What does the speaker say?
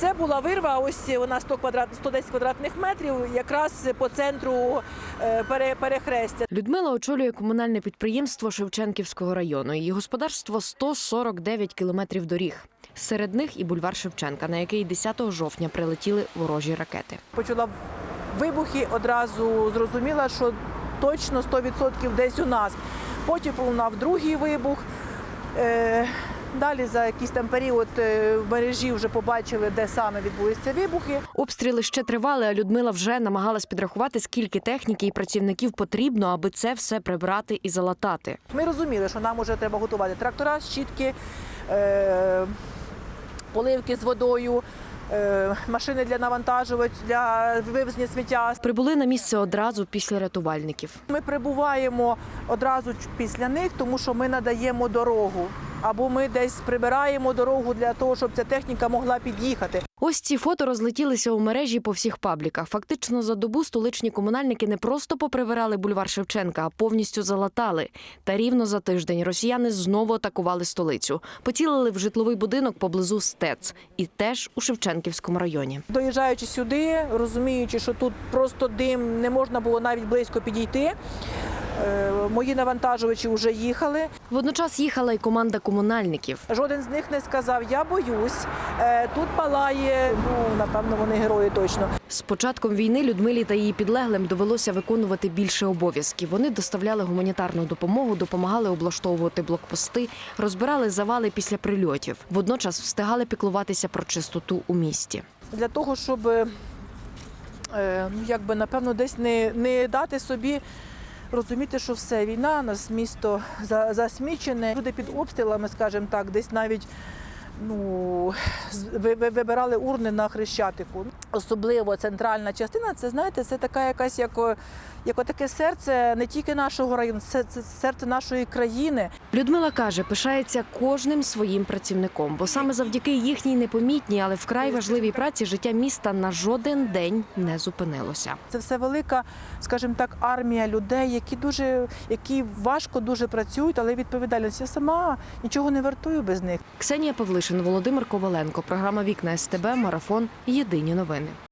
Це була вирва, ось вона 100 квадрат, 110 квадратних метрів, якраз по центру е, пере- перехрестя. Людмила очолює комунальне підприємство Шевченківського району. Її господарство 149 кілометрів доріг. Серед них і бульвар Шевченка, на який 10 жовтня прилетіли ворожі ракети. Почула вибухи, одразу зрозуміла, що точно 100% десь у нас. Потім пролунав другий вибух. Далі за якийсь там період е, в мережі вже побачили, де саме відбулися вибухи. Обстріли ще тривали, а Людмила вже намагалась підрахувати, скільки техніки і працівників потрібно, аби це все прибрати і залатати. Ми розуміли, що нам вже треба готувати трактора, щітки, е, поливки з водою, е, машини для навантажувач, для вивезення сміття. Прибули на місце одразу після рятувальників. Ми прибуваємо одразу після них, тому що ми надаємо дорогу. Або ми десь прибираємо дорогу для того, щоб ця техніка могла під'їхати. Ось ці фото розлетілися у мережі по всіх пабліках. Фактично за добу столичні комунальники не просто поприбирали бульвар Шевченка, а повністю залатали. Та рівно за тиждень росіяни знову атакували столицю. Поцілили в житловий будинок поблизу СТЕЦ і теж у Шевченківському районі. Доїжджаючи сюди, розуміючи, що тут просто дим, не можна було навіть близько підійти. Е, Мої навантажувачі вже їхали. Водночас їхала й команда комунальників. Жоден з них не сказав Я боюсь, е, тут палає. Ну напевно, вони герої точно. З початком війни Людмилі та її підлеглим довелося виконувати більше обов'язків. Вони доставляли гуманітарну допомогу, допомагали облаштовувати блокпости, розбирали завали після прильотів. Водночас встигали піклуватися про чистоту у місті. для того, щоб е, ну, якби, напевно, десь не, не дати собі розуміти, що все, війна, нас місто за- засмічене. Люди під обстрілами, скажімо так, десь навіть ну, вибирали урни на Хрещатику. Особливо центральна частина, це знаєте, це така якась як, як таке серце не тільки нашого району, це, це серце нашої країни. Людмила каже, пишається кожним своїм працівником, бо саме завдяки їхній непомітній, але вкрай важливій праці життя міста на жоден день не зупинилося. Це все велика, скажімо так, армія людей, які дуже які важко дуже працюють, але відповідальність. Я сама нічого не вартую без них. Ксенія Павлишин, Володимир Коваленко. Програма Вікна СТБ. Марафон. Єдині новини.